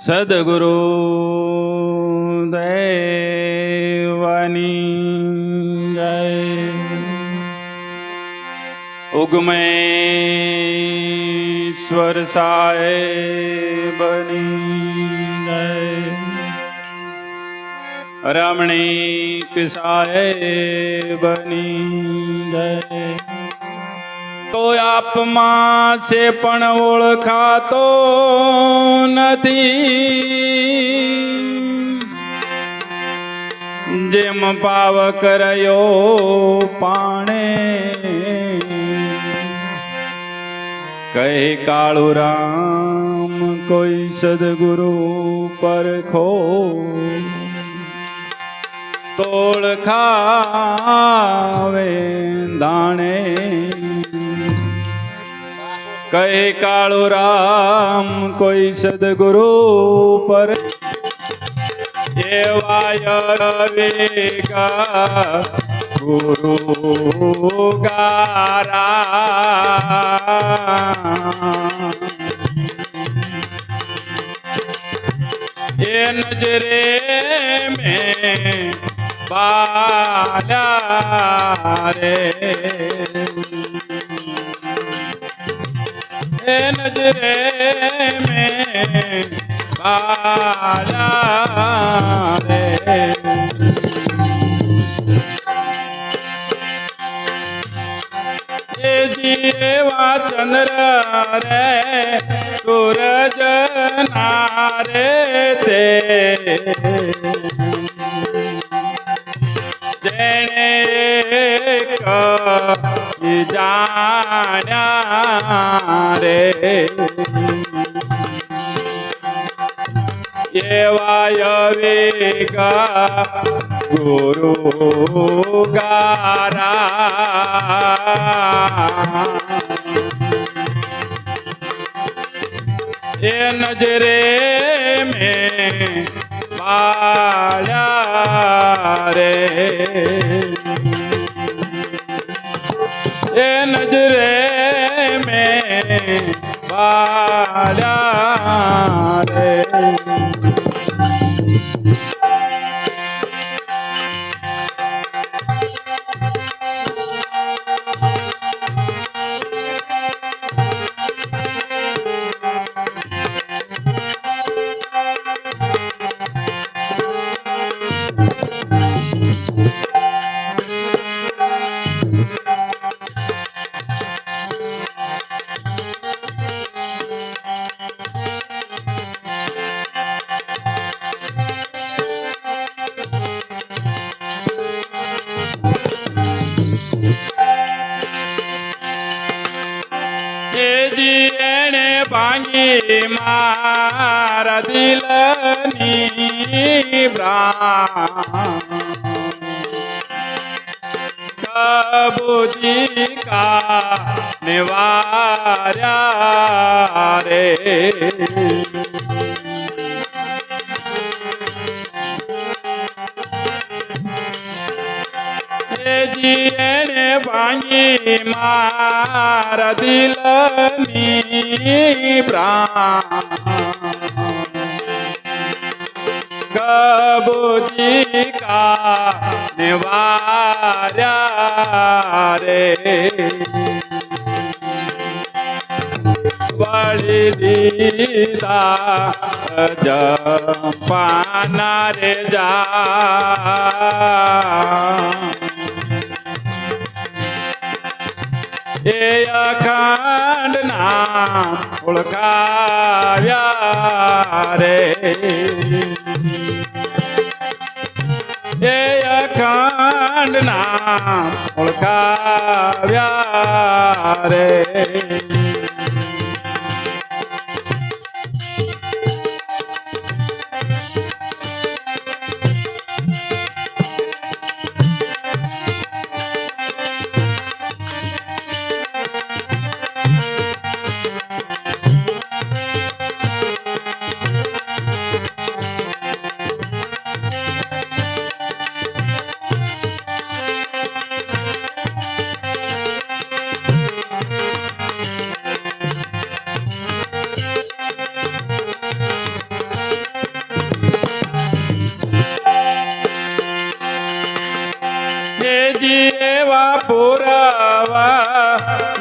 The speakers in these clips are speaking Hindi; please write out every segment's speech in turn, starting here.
ਸਤਿਗੁਰੂ ਦੇਵਨੀ ਜੈ। ਉਗਮੇ ਸਵਰ ਬਣੀ ਜੈ। ਰਮਣੀ ਕਿਸਾਏ ਬਨੀ ਜੈ। તો આપમાં છે પણ ઓળખાતો નથી. જેમ પાવ કર્યો પાણે. કહે કાળુ રામ, કોઈ સદગુરુ પરખો તોળ ખાવે દાણે. કહે કાળુ રામ કોઈ સદગુરુ પર એવાય વેગા ગુરુ ગારા એ નજરે મેં બાલા રે नजरे में बाला रे वा चंद्र रे सूरज नारे ते जाना रे। ये वायविका गुरु गारा। ये नजरे में पाड़ा रे। ये नजरे ಬಾಲ प्रभु जी का निवारा रे। जियने भांगी मार दिलनी प्राण। પ્રાણ કબૂજી કા નિવાર્યા રે વળી દીધા જપાના રે જા એ અખંડ નામ ઓળખાવ્યા રે એ અખંડ નામ ઓળખાવ્યા રે.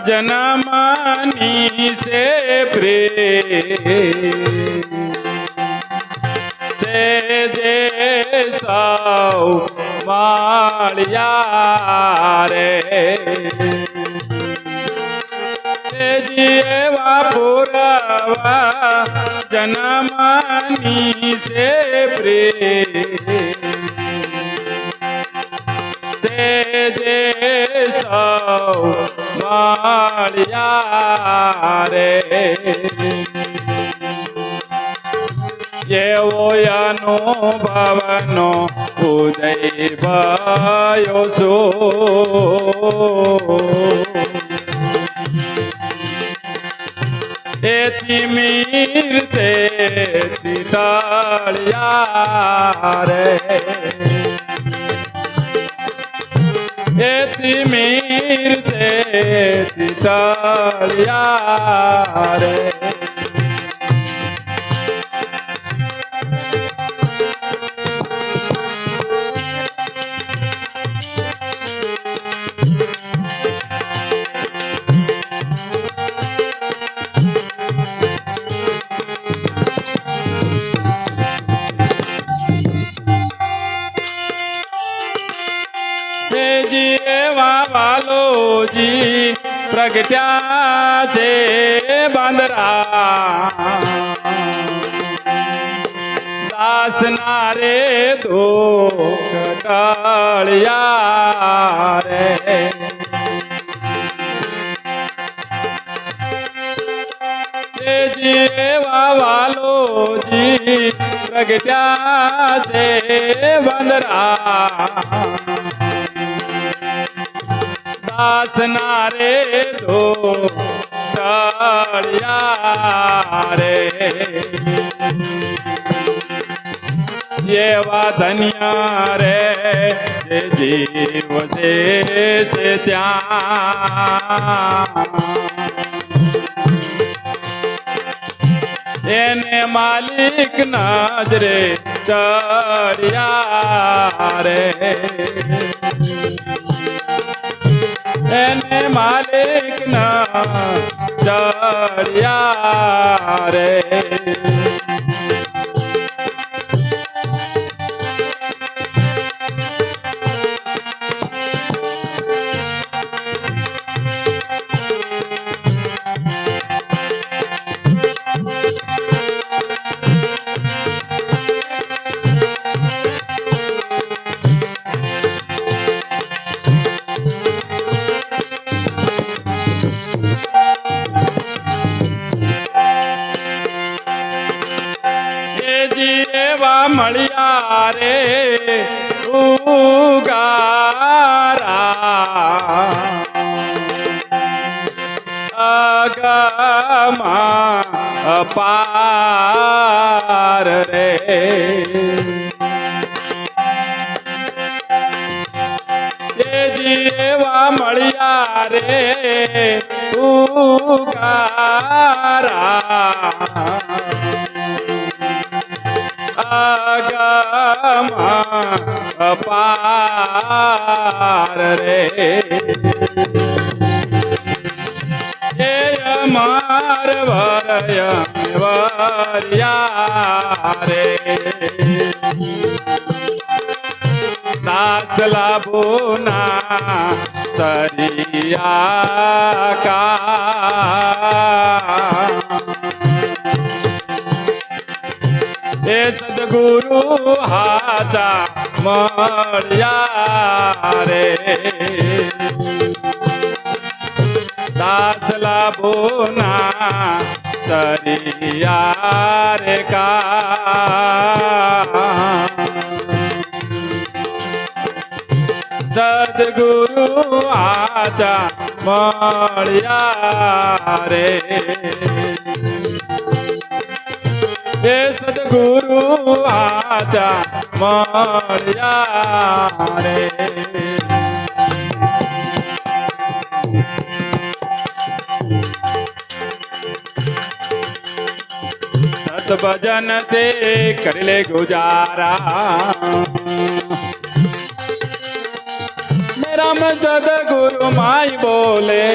जनमानी से प्रे से जैसा माड़िया रे जिए वापुरवा जनमानी से प्रे से जे सौ માળિયા રે એવો અનુભવનો ઉદય ભયો છો. એથી મીર તે તિતાળિયા રે એથી મીર તે તિતાળિયા રે. से बांदरा। दास नारे दो कालिया रे। जीवा वालो जी प्रगट्या से बंदरा। दास नारे दो દો ટળ્યા રે એવા ધન્યા રે જે જીવ છે છે ત્યાં એને માલિક નજરે ચડ્યા રે એને માલિક ના ચડ્યા રે क्षमा पार रे। जीवा मड़िया रे तू कारा अगमा अपार रे। मार भरया वरिया रे। सासला बोना तरिया का। हे सद्गुरु हाजा मर्या रे। दासला बोना सरिया रे का? सदगुरु आचा मळ्या रे। हे सद्गुरु आचा मळ्या रे। भजन ते कर ले गुजारा। मेरा मजद गुरु माई बोले।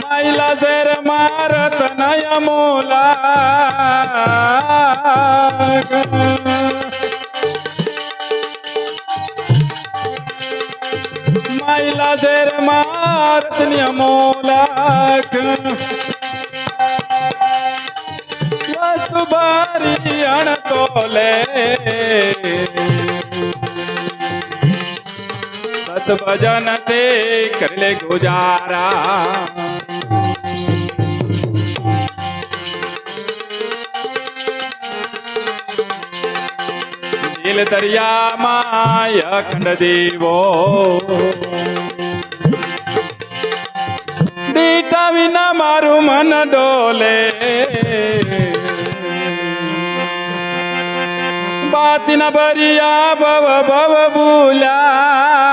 माई लजर मारत नय मोला માયલા શેર મારત નય મોલાખ વસ્તુ બારી અણતોલે. સત ભજન તે કરલે ગુજારા. દિલ દરિયામાં અખંડ દેવો. દીટા વિના મારું મન ડોલે બાતિન ભરિયા ભવ ભવ ભૂલ્યા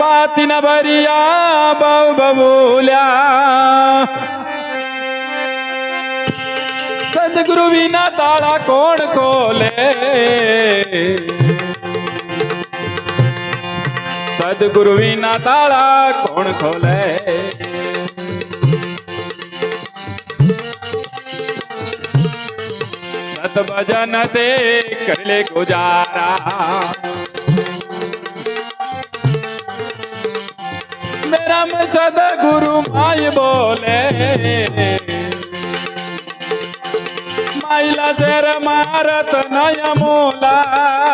બાતિન ભરિયા ભવ ભવ ભૂલ્યા સદગુરુ વિના તાળા કોણ ખોલે સદગુરુ વિના તાળા કોણ ખોલે સત ભજન તે કરલે ગુજારા મેરા में સદગુરુ માય બોલે માયલા શેર મારત નય મોલા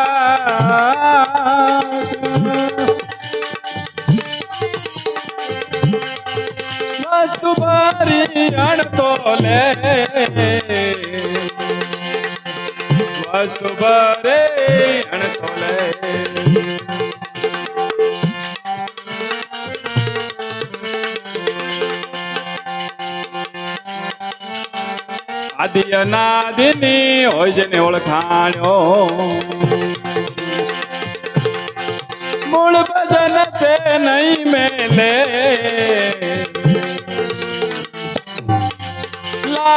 અણતોલે વસ્તુ ભરે અણતોલે આદિ અનાદિની હોય જેને ઓળખાણ્યો મૂળ ભજન તે નહીં મેલે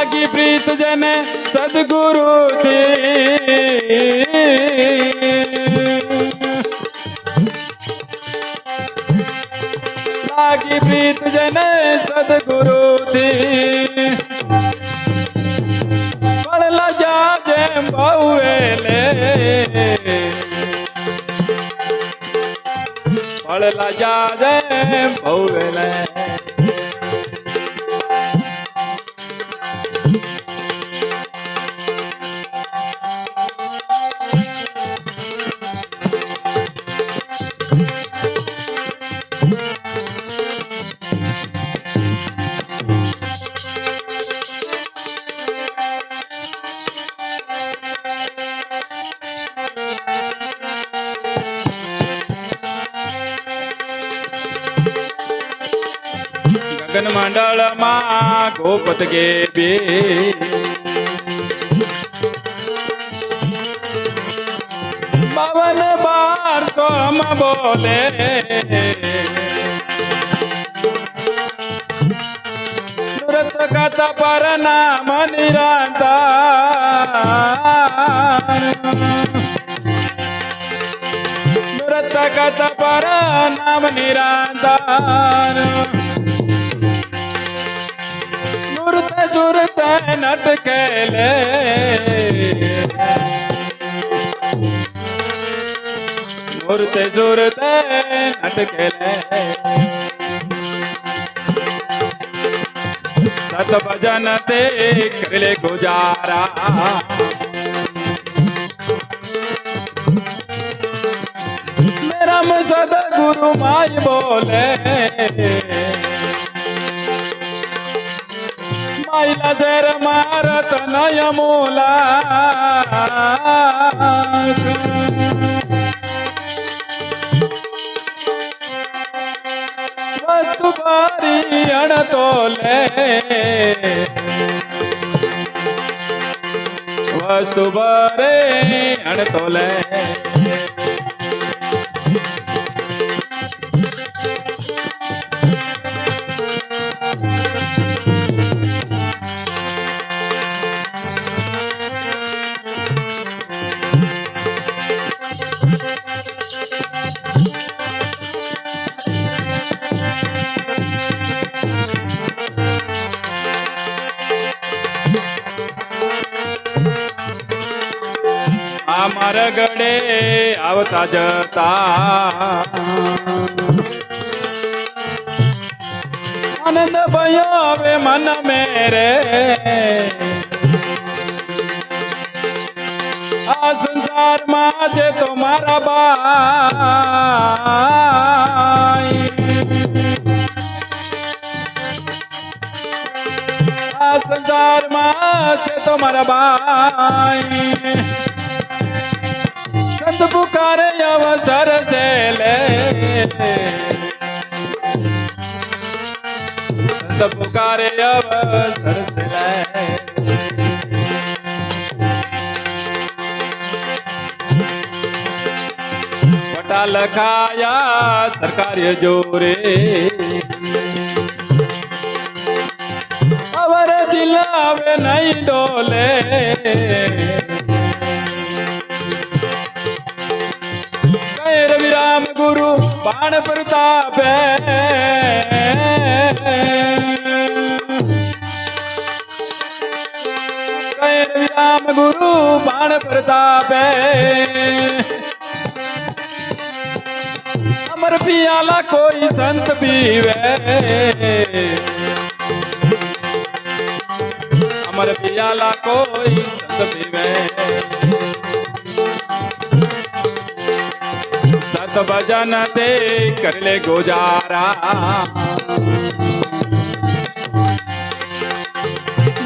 लागी प्रीत जने सदगुरु लागी प्रीत जने सदगुरु थी। पढ़ला जा जे बहुले पढ़ला ગગન મંડળમાં ગોપત ગે બે પવન બાર કોમ બોલે સુરત કથ પર નામ નિરાંતા સુરત કથ પર सुर मोर सत भजन ते करले गुजारा। मेरा मुझे गुरु माई बोले। मोला। वस्तु बारी वस्तु बारे अणतोले મારગડે આવતા જતા આનંદ ભયો હવે મન મેરે આ સંસારમાં છે તો મારા બાઈ આ સંસારમાં છે તો મારા બાઈ સંત हमारे अवसर से ले पुकारे अवसर से पटा लखाया सरकार जोरे। अवर दिलावे नहीं डोले। बाण प्रताप राम गुरु, बाण प्रताप अमर पियाला कोई संत पीवे। अमर पियाला कोई संत पीवे। भजन दे कर ले गुजारा।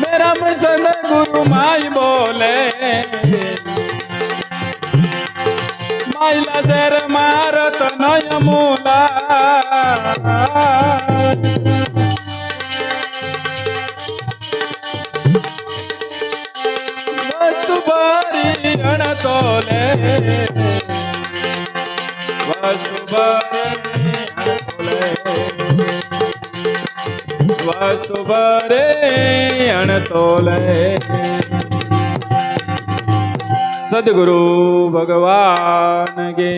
मेरा प्रसन्न गुरु माई बोले। माई जर मारत तो नय સદગુરુ ભગવાન ગે